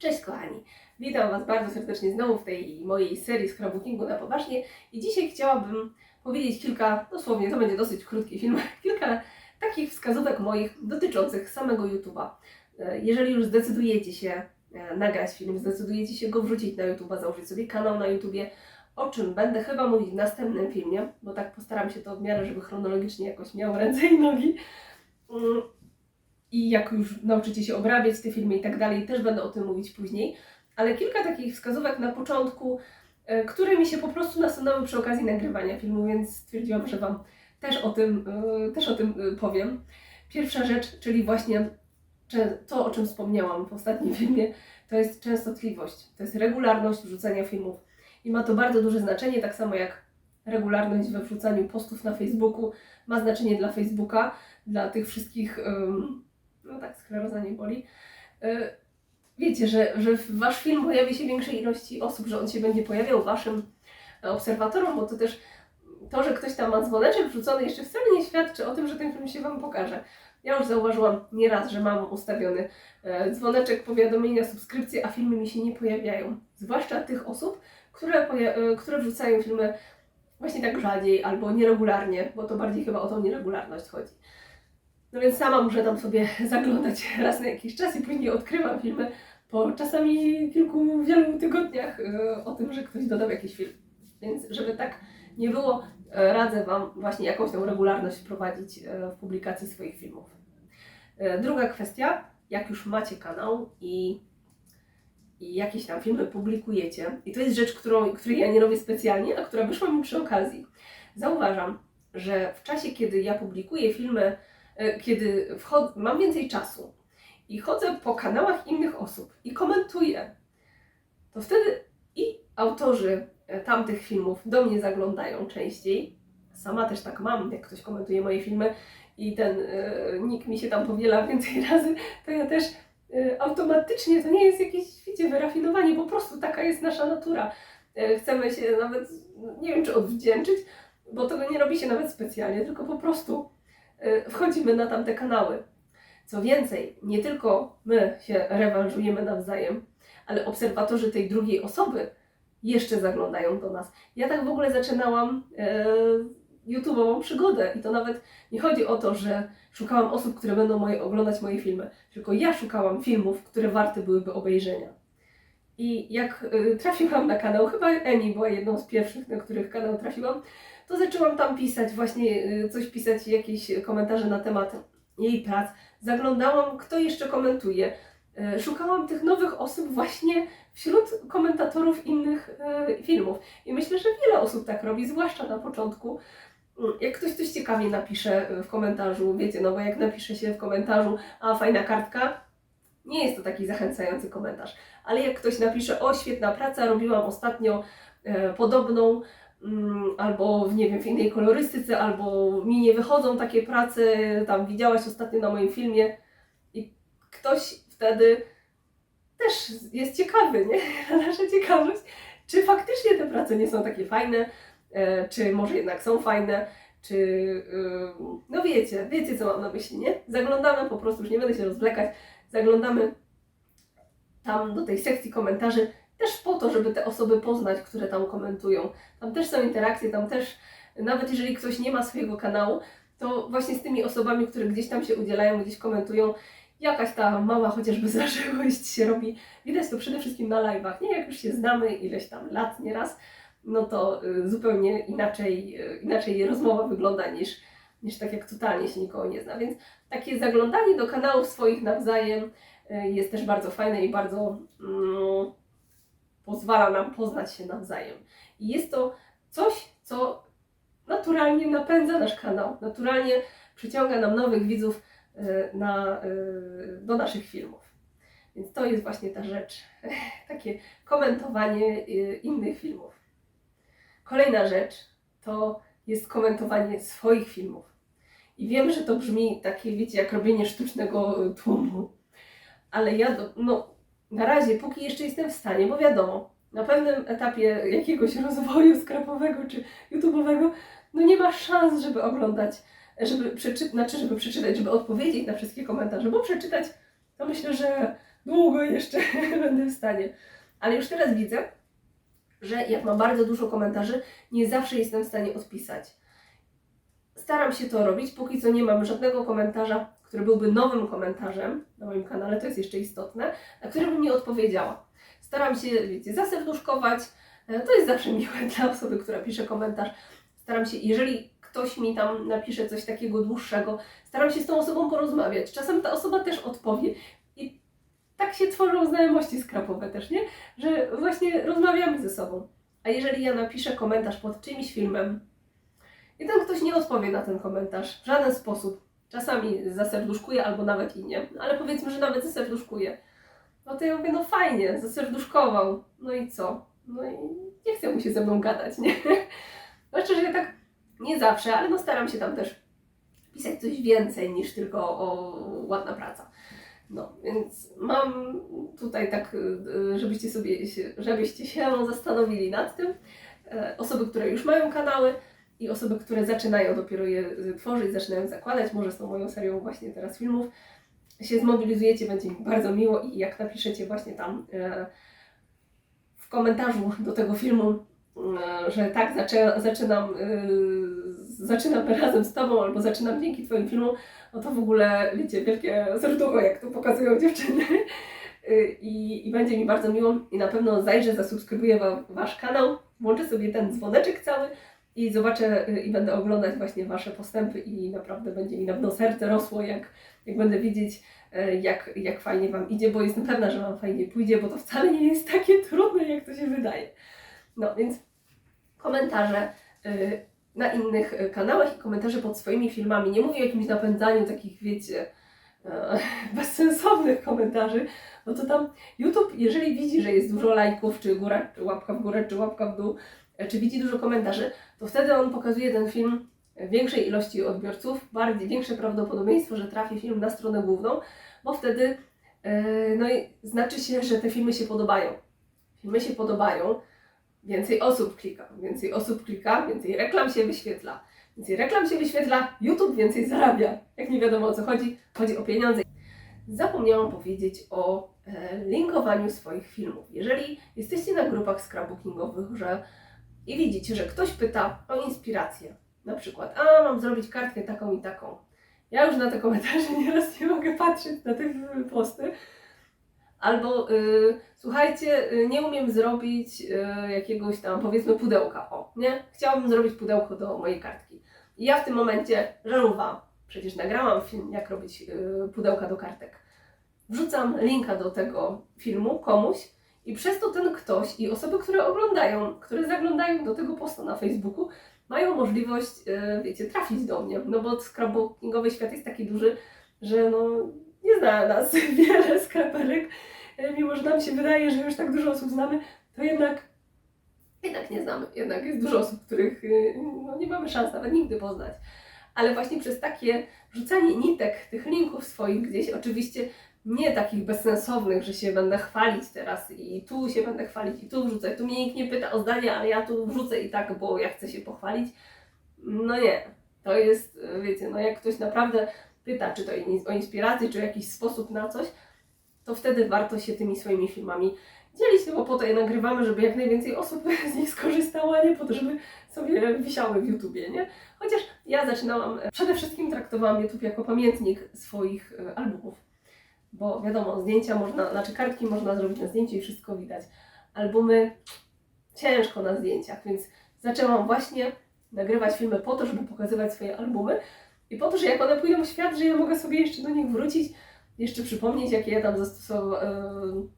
Cześć kochani, witam Was bardzo serdecznie znowu w tej mojej serii scrapbookingu na poważnie i dzisiaj chciałabym powiedzieć kilka, dosłownie to będzie dosyć krótki film, kilka takich wskazówek moich dotyczących samego YouTube'a. E, Jeżeli już zdecydujecie się e, nagrać film, zdecydujecie się go wrzucić na YouTube'a, założyć sobie kanał na YouTubie, o czym będę chyba mówić w następnym filmie, bo tak postaram się to w miarę, żeby chronologicznie jakoś miało ręce i nogi. I jak już nauczycie się obrabiać te filmy i tak dalej, też będę o tym mówić później. Ale kilka takich wskazówek na początku, e, które mi się po prostu nasunęły przy okazji nagrywania filmu, więc stwierdziłam, że Wam też o tym, e, też o tym e, powiem. Pierwsza rzecz, czyli właśnie to, o czym wspomniałam w ostatnim filmie, to jest częstotliwość, to jest regularność wrzucania filmów. I ma to bardzo duże znaczenie, tak samo jak regularność we wrzucaniu postów na Facebooku ma znaczenie dla Facebooka, dla tych wszystkich, no tak, skleroza nie boli. E, Wiecie, że, że wasz film pojawi się większej ilości osób, że on się będzie pojawiał waszym obserwatorom, bo to też to, że ktoś tam ma dzwoneczek wrzucony, jeszcze wcale nie świadczy o tym, że ten film się Wam pokaże. Ja już zauważyłam nieraz, że mam ustawiony e, dzwoneczek, powiadomienia, subskrypcje, a filmy mi się nie pojawiają. Zwłaszcza tych osób, które, e, które wrzucają filmy właśnie tak rzadziej albo nieregularnie, bo to bardziej chyba o tą nieregularność chodzi. No więc sama muszę tam sobie zaglądać raz na jakiś czas i później odkrywam filmy po czasami kilku, wielu tygodniach e, o tym, że ktoś dodał jakiś film. Więc żeby tak nie było, e, radzę Wam właśnie jakąś tą regularność wprowadzić e, w publikacji swoich filmów. Druga kwestia, jak już macie kanał i, i jakieś tam filmy publikujecie, i to jest rzecz, którą, której ja nie robię specjalnie, a która wyszła mi przy okazji. Zauważam, że w czasie, kiedy ja publikuję filmy, kiedy wchod- mam więcej czasu i chodzę po kanałach innych osób i komentuję, to wtedy i autorzy e, tamtych filmów do mnie zaglądają częściej. Sama też tak mam, jak ktoś komentuje moje filmy i ten e, nick mi się tam powiela więcej razy, to ja też e, automatycznie, to nie jest jakieś, wiecie, wyrafinowanie, po prostu taka jest nasza natura. E, chcemy się nawet, nie wiem czy odwdzięczyć, bo tego nie robi się nawet specjalnie, tylko po prostu e, wchodzimy na tamte kanały. Co więcej, nie tylko my się rewanżujemy nawzajem, ale obserwatorzy tej drugiej osoby jeszcze zaglądają do nas. Ja tak w ogóle zaczynałam e, YouTube'ową przygodę i to nawet nie chodzi o to, że szukałam osób, które będą moje, oglądać moje filmy, tylko ja szukałam filmów, które warte byłyby obejrzenia. I jak e, trafiłam na kanał, chyba Eni była jedną z pierwszych, na których kanał trafiłam, to zaczęłam tam pisać, właśnie e, coś pisać, jakieś komentarze na temat jej prac. Zaglądałam, kto jeszcze komentuje. E, Szukałam tych nowych osób właśnie wśród komentatorów innych e, filmów. I myślę, że wiele osób tak robi, zwłaszcza na początku. Jak ktoś coś ciekawie napisze w komentarzu, wiecie, no bo jak napisze się w komentarzu, a fajna kartka, nie jest to taki zachęcający komentarz. Ale jak ktoś napisze, o świetna praca, robiłam ostatnio podobną, albo w, nie wiem, w innej kolorystyce, albo mi nie wychodzą takie prace, tam widziałaś ostatnio na moim filmie i ktoś wtedy też jest ciekawy, nie? Nasza ciekawość, czy faktycznie te prace nie są takie fajne, e, czy może jednak są fajne, czy y, no wiecie, wiecie co mam na myśli, nie? Zaglądamy po prostu, już nie będę się rozwlekać, zaglądamy tam do tej sekcji komentarzy też po to, żeby te osoby poznać, które tam komentują. Tam też są interakcje, tam też, nawet jeżeli ktoś nie ma swojego kanału, to właśnie z tymi osobami, które gdzieś tam się udzielają, gdzieś komentują, jakaś ta mała chociażby zażyłość się robi. Widać to przede wszystkim na live'ach, nie? Jak już się znamy ileś tam lat nieraz, no to y, zupełnie inaczej, y, inaczej rozmowa wygląda niż, niż tak jak totalnie się nikogo nie zna. Więc takie zaglądanie do kanałów swoich nawzajem y, jest też bardzo fajne i bardzo mm, pozwala nam poznać się nawzajem. I jest to coś, co naturalnie napędza nasz kanał, naturalnie przyciąga nam nowych widzów y, na, y, do naszych filmów. Więc to jest właśnie ta rzecz, takie komentowanie y, innych filmów. Kolejna rzecz to jest komentowanie swoich filmów. I wiem, że to brzmi takie, wiecie, jak robienie sztucznego tłumu, ale ja, no, na razie, póki jeszcze jestem w stanie, bo wiadomo, na pewnym etapie jakiegoś rozwoju skrapowego czy YouTube'owego, no nie ma szans, żeby oglądać, żeby przeczytać, znaczy, żeby przeczytać, żeby odpowiedzieć na wszystkie komentarze, bo przeczytać, to myślę, że długo jeszcze będę w stanie. Ale już teraz widzę, że jak mam bardzo dużo komentarzy, nie zawsze jestem w stanie odpisać. Staram się to robić, póki co nie mam żadnego komentarza, który byłby nowym komentarzem na moim kanale, to jest jeszcze istotne, na który bym nie odpowiedziała. Staram się, wiecie, zaserduszkować, e, to jest zawsze miłe dla osoby, która pisze komentarz. Staram się, jeżeli ktoś mi tam napisze coś takiego dłuższego, staram się z tą osobą porozmawiać. Czasem ta osoba też odpowie. I tak się tworzą znajomości skrapowe też, nie? Że właśnie rozmawiamy ze sobą. A jeżeli ja napiszę komentarz pod czyimś filmem i ten ktoś nie odpowie na ten komentarz w żaden sposób, czasami zaserduszkuje albo nawet i nie, ale powiedzmy, że nawet zaserduszkuje, no to ja mówię, no fajnie, zaserduszkował, no i co? No i nie chce mu się ze mną gadać, nie? Znaczy, że ja tak nie zawsze, ale no staram się tam też pisać coś więcej niż tylko o ładna praca. No, więc mam tutaj tak, y, żebyście sobie, żebyście się zastanowili nad tym. E, Osoby, które już mają kanały i osoby, które zaczynają dopiero je tworzyć, zaczynają zakładać, może z tą moją serią właśnie teraz filmów, się zmobilizujecie, będzie mi bardzo miło i jak napiszecie właśnie tam e, w komentarzu do tego filmu, e, że tak, zaczę, zaczynam, y, zaczynam razem z Tobą albo zaczynam dzięki Twoim filmom, no to w ogóle, wiecie, wielkie serducho, jak to pokazują dziewczyny. I, I będzie mi bardzo miło i na pewno zajrzę, zasubskrybuję wa, Wasz kanał, włączę sobie ten dzwoneczek cały i zobaczę y, i będę oglądać właśnie Wasze postępy i naprawdę będzie mi na pewno serce rosło, jak, jak będę widzieć, y, jak, jak fajnie Wam idzie, bo jestem pewna, że Wam fajnie pójdzie, bo to wcale nie jest takie trudne, jak to się wydaje. No więc komentarze y, na innych y, kanałach i komentarze pod swoimi filmami. Nie mówię o jakimś napędzaniu takich, wiecie, e, bezsensownych komentarzy, no to tam YouTube, jeżeli widzi, że jest dużo lajków, czy góra, czy łapka w górę, czy łapka w dół, e, czy widzi dużo komentarzy, to wtedy on pokazuje ten film większej ilości odbiorców, bardziej większe prawdopodobieństwo, że trafi film na stronę główną, bo wtedy e, no i znaczy się, że te filmy się podobają. Filmy się podobają, więcej osób klika, więcej osób klika, więcej reklam się wyświetla. Więcej reklam się wyświetla, YouTube więcej zarabia. Jak nie wiadomo o co chodzi, chodzi o pieniądze. Zapomniałam powiedzieć o e, linkowaniu swoich filmów. Jeżeli jesteście na grupach scrapbookingowych, że i widzicie, że ktoś pyta o inspirację, na przykład, a mam zrobić kartkę taką i taką. Ja już na te komentarze nieraz nie mogę patrzeć na te posty. Albo y, słuchajcie, y, nie umiem zrobić y, jakiegoś tam powiedzmy pudełka. O, nie? Chciałabym zrobić pudełko do mojej kartki. I ja w tym momencie żaluwa. Przecież nagrałam film, jak robić y, pudełka do kartek. Wrzucam linka do tego filmu komuś i przez to ten ktoś i osoby, które oglądają, które zaglądają do tego posta na Facebooku, mają możliwość, y, wiecie, trafić do mnie. No bo scrapbookingowy świat jest taki duży, że no nie zna nas wiele skleperek, E, mimo że nam się wydaje, że już tak dużo osób znamy, to jednak, jednak nie znamy. Jednak jest dużo osób, których y, no, nie mamy szans nawet nigdy poznać. Ale właśnie przez takie rzucanie nitek, tych linków swoich gdzieś, oczywiście nie takich bezsensownych, że się będę chwalić teraz i tu się będę chwalić i tu wrzucę. Tu mnie nikt nie pyta o zdanie, ale ja tu wrzucę i tak, bo ja chcę się pochwalić. No nie. To jest, wiecie, no jak ktoś naprawdę pyta, czy to o inspirację, czy o jakiś sposób na coś, to wtedy warto się tymi swoimi filmami dzielić, no bo po to je nagrywamy, żeby jak najwięcej osób z nich skorzystało, a nie po to, żeby sobie wisiały w YouTubie, nie? Chociaż ja zaczynałam, przede wszystkim traktowałam YouTube jako pamiętnik swoich e, albumów, bo wiadomo, zdjęcia można, znaczy kartki można zrobić na zdjęciu i wszystko widać. Albumy ciężko na zdjęciach, więc zaczęłam właśnie nagrywać filmy po to, żeby pokazywać swoje albumy i po to, że jak one pójdą w świat, że ja mogę sobie jeszcze do nich wrócić, jeszcze przypomnieć, jakie ja tam zastosowałam,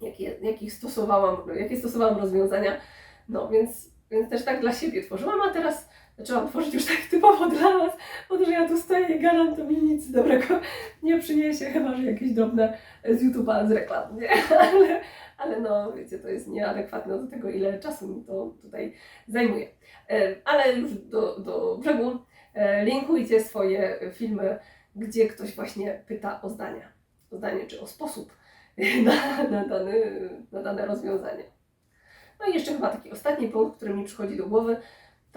jakie, jakich stosowałam, jakie stosowałam rozwiązania. No więc, więc też tak dla siebie tworzyłam, a teraz zaczęłam tworzyć już tak typowo dla Was, bo to, że ja tu stoję i gadam, to mi nic dobrego nie przyniesie, chyba że jakieś drobne z YouTube'a, z reklam, nie? Ale, ale no, wiecie, to jest nieadekwatne do tego, ile czasu mi to tutaj zajmuje. E, Ale już do, do brzegu e, linkujcie swoje filmy, gdzie ktoś właśnie pyta o zdania. O zdanie czy o sposób na, na, dany, na dane rozwiązanie. No i jeszcze chyba taki ostatni punkt, który mi przychodzi do głowy,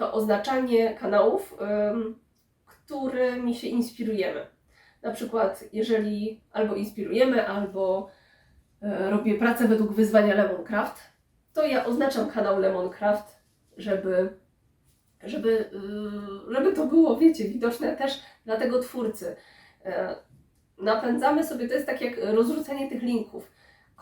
to oznaczanie kanałów, ym, którymi się inspirujemy. Na przykład, jeżeli albo inspirujemy, albo e, robię pracę według wyzwania Lemoncraft, to ja oznaczam kanał Lemoncraft, żeby, żeby, yy, żeby to było, wiecie, widoczne też dla tego twórcy. E, Napędzamy sobie, to jest tak jak rozrzucenie tych linków.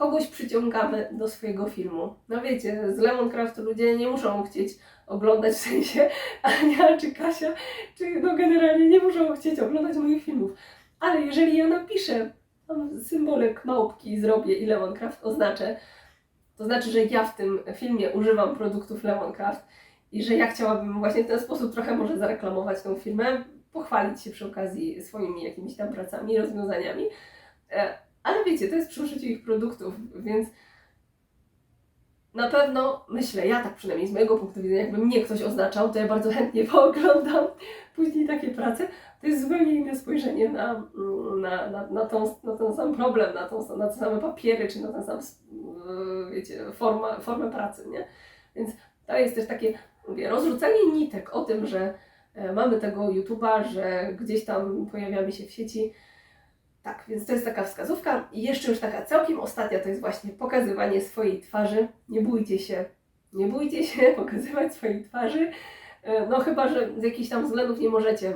Kogoś przyciągamy do swojego filmu. No wiecie, z Lemoncraftu ludzie nie muszą chcieć oglądać w sensie Ania czy Kasia, czy no generalnie nie muszą chcieć oglądać moich filmów. Ale jeżeli ja napiszę tam symbolek małpki zrobię i Lemoncraft oznaczę, to znaczy, że ja w tym filmie używam produktów Lemoncraft i że ja chciałabym właśnie w ten sposób trochę może zareklamować tą firmę, pochwalić się przy okazji swoimi jakimiś tam pracami, rozwiązaniami. E, Ale wiecie, to jest przy użyciu ich produktów, więc na pewno myślę, ja tak przynajmniej z mojego punktu widzenia, jakby mnie ktoś oznaczał, to ja bardzo chętnie pooglądam później takie prace. To jest zupełnie inne spojrzenie na, na, na, na, tą, na ten sam problem, na, tą, na te same papiery, czy na ten sam, yy, wiecie, forma, formę pracy, nie? Więc to jest też takie, mówię, rozrzucanie nitek o tym, że e, mamy tego YouTube'a, że gdzieś tam pojawiamy się w sieci. Tak, więc to jest taka wskazówka. I jeszcze już taka całkiem ostatnia to jest właśnie pokazywanie swojej twarzy. Nie bójcie się, nie bójcie się pokazywać swojej twarzy. E, No chyba, że z jakichś tam względów nie możecie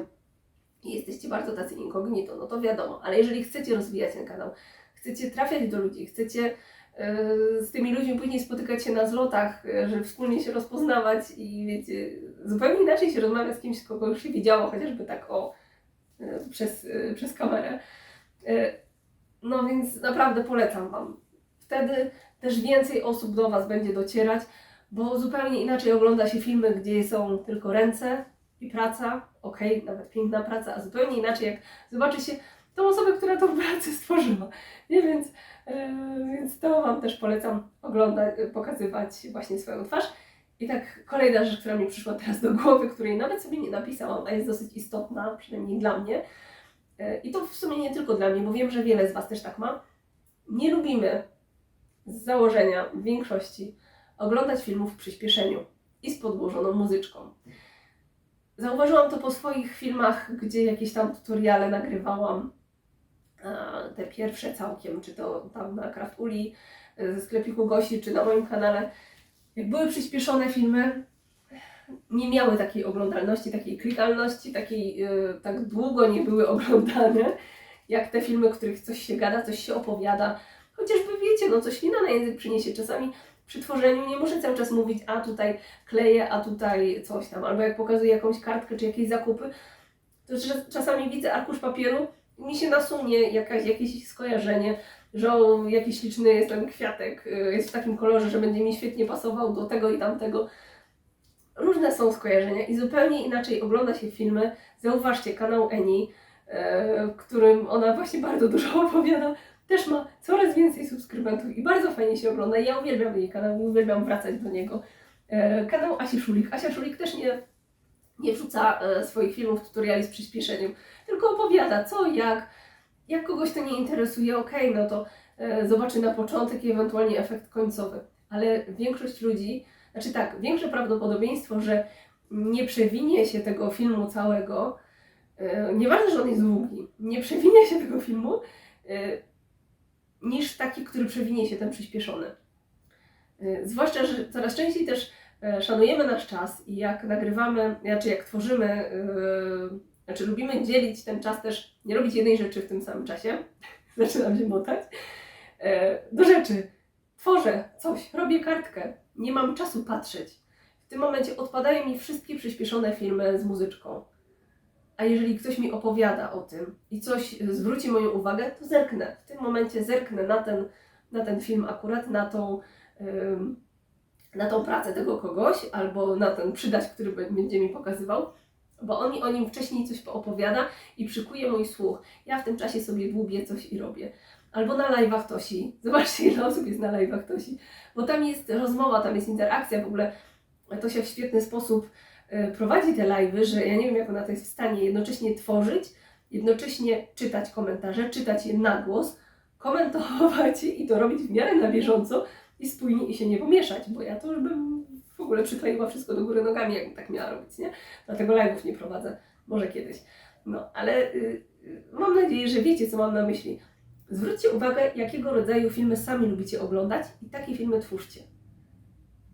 i jesteście bardzo tacy incognito, no to wiadomo. Ale jeżeli chcecie rozwijać ten kanał, chcecie trafiać do ludzi, chcecie e, z tymi ludźmi później spotykać się na zlotach, e, żeby wspólnie się rozpoznawać i wiecie, zupełnie inaczej się rozmawia z kimś, kogo już się widziało, chociażby tak o, przez, przez kamerę. E, No więc naprawdę polecam Wam. Wtedy też więcej osób do Was będzie docierać, bo zupełnie inaczej ogląda się filmy, gdzie są tylko ręce i praca, okej, nawet piękna praca, a zupełnie inaczej jak zobaczy się tą osobę, która tą pracę stworzyła. Nie, więc, e, więc to Wam też polecam oglądać, e, pokazywać właśnie swoją twarz. I tak kolejna rzecz, która mi przyszła teraz do głowy, której nawet sobie nie napisałam, a jest dosyć istotna, przynajmniej dla mnie. E, I to w sumie nie tylko dla mnie, bo wiem, że wiele z Was też tak ma. Nie lubimy z założenia w większości oglądać filmów w przyspieszeniu i z podłożoną muzyczką. Zauważyłam to po swoich filmach, gdzie jakieś tam tutoriale nagrywałam, te pierwsze całkiem, czy to tam na Craft Uli, e, ze sklepiku Gosi, czy na moim kanale. Jak były przyspieszone filmy, nie miały takiej oglądalności, takiej klikalności, takiej, e, tak długo nie były oglądane, jak te filmy, w których coś się gada, coś się opowiada. Chociażby wiecie, no coś wina na język przyniesie. Czasami przy tworzeniu nie muszę cały czas mówić, a tutaj kleję, a tutaj coś tam. Albo jak pokazuję jakąś kartkę czy jakieś zakupy, to czas- czasami widzę arkusz papieru i mi się nasunie jakaś, jakieś skojarzenie, że jakiś liczny jest ten kwiatek, y, jest w takim kolorze, że będzie mi świetnie pasował do tego i tamtego. Różne są skojarzenia i zupełnie inaczej ogląda się filmy. Zauważcie kanał Eni, e, w którym ona właśnie bardzo dużo opowiada. Też ma coraz więcej subskrybentów i bardzo fajnie się ogląda. Ja uwielbiam jej kanał uwielbiam wracać do niego. E, kanał Asi Szulik. Asia Szulik też nie, nie wrzuca e, swoich filmów, tutoriali z przyspieszeniem, tylko opowiada co, jak. Jak kogoś to nie interesuje, okej, no to zobaczy na początek i ewentualnie efekt końcowy. Ale większość ludzi, znaczy tak, większe prawdopodobieństwo, że nie przewinie się tego filmu całego, e, nieważne, że on jest długi, nie przewinie się tego filmu, e, niż taki, który przewinie się ten przyspieszony. E, Zwłaszcza, że coraz częściej też szanujemy nasz czas i jak nagrywamy, znaczy jak tworzymy, znaczy lubimy dzielić ten czas też, nie robić jednej rzeczy w tym samym czasie, zaczynam się motać, do rzeczy. Tworzę coś, robię kartkę, nie mam czasu patrzeć. W tym momencie odpadają mi wszystkie przyspieszone filmy z muzyczką. A jeżeli ktoś mi opowiada o tym i coś zwróci moją uwagę, to zerknę. W tym momencie zerknę na ten, na ten film akurat, na tą, na tą pracę tego kogoś, albo na ten przydać, który będzie mi pokazywał, bo on mi o nim wcześniej coś opowiada i przykuje mój słuch. Ja w tym czasie sobie dłubię coś i robię. Albo na live'ach Tosi. Zobaczcie, ile osób jest na live'ach Tosi. Bo tam jest rozmowa, tam jest interakcja. W ogóle Tosia w świetny sposób e, prowadzi te live'y, że ja nie wiem, jak ona to jest w stanie jednocześnie tworzyć, jednocześnie czytać komentarze, czytać je na głos, komentować i to robić w miarę na bieżąco i spójnie i się nie pomieszać, bo ja to już bym w ogóle przykleiła wszystko do góry nogami, jakbym tak miała robić, nie? Dlatego live'ów nie prowadzę, może kiedyś. No, ale y, y, mam nadzieję, że wiecie, co mam na myśli. Zwróćcie uwagę, jakiego rodzaju filmy sami lubicie oglądać i takie filmy twórzcie.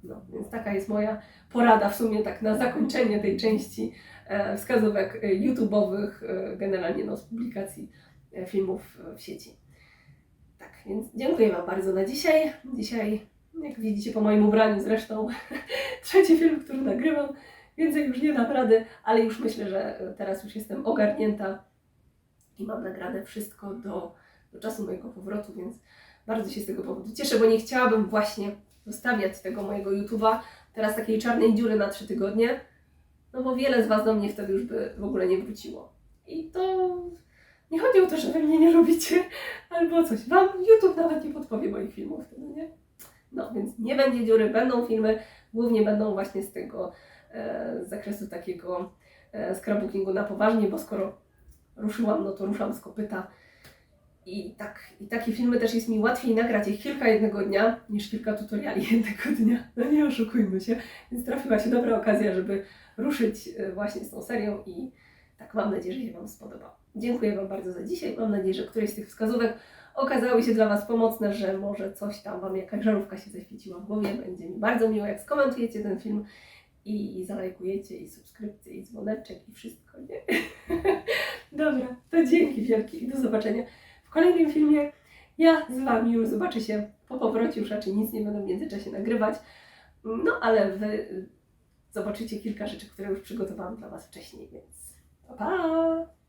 No, więc taka jest moja porada w sumie tak na zakończenie tej części e, wskazówek e, YouTube'owych, e, generalnie no, z publikacji filmów w sieci. Tak, więc dziękuję Wam bardzo na dzisiaj. Dzisiaj, jak widzicie po moim ubraniu zresztą, trzeci film, który nagrywam, więcej już nie dam rady, ale już myślę, że teraz już jestem ogarnięta i mam nagrane wszystko do, do czasu mojego powrotu, więc bardzo się z tego powodu cieszę, bo nie chciałabym właśnie zostawiać tego mojego YouTube'a teraz takiej czarnej dziury na trzy tygodnie, no bo wiele z Was do mnie wtedy już by w ogóle nie wróciło. I to nie chodzi o to, że Wy mnie nie lubicie, albo coś. Wam YouTube nawet nie podpowie moich filmów wtedy, nie? No, więc nie będzie dziury, będą filmy, głównie będą właśnie z tego e, z zakresu takiego e, scrapbookingu na poważnie, bo skoro ruszyłam, no to ruszam z kopyta. I, tak, I takie filmy też jest mi łatwiej nagrać ich kilka jednego dnia, niż kilka tutoriali jednego dnia. No nie oszukujmy się. Więc trafiła się dobra okazja, żeby ruszyć e, właśnie z tą serią i tak mam nadzieję, że się Wam spodoba. Dziękuję Wam bardzo za dzisiaj. Mam nadzieję, że któreś z tych wskazówek okazały się dla Was pomocne, że może coś tam Wam, jakaś żarówka się zaświeciła w głowie. Będzie mi bardzo miło, jak skomentujecie ten film i zalajkujecie, i subskrypcję, i dzwoneczek, i wszystko, nie? Dobra, to dzięki wielkie i do zobaczenia w kolejnym filmie. Ja z Wami już zobaczę się po powrocie, już raczej nic nie będę w międzyczasie nagrywać. No ale Wy y, zobaczycie kilka rzeczy, które już przygotowałam dla Was wcześniej, więc pa! pa!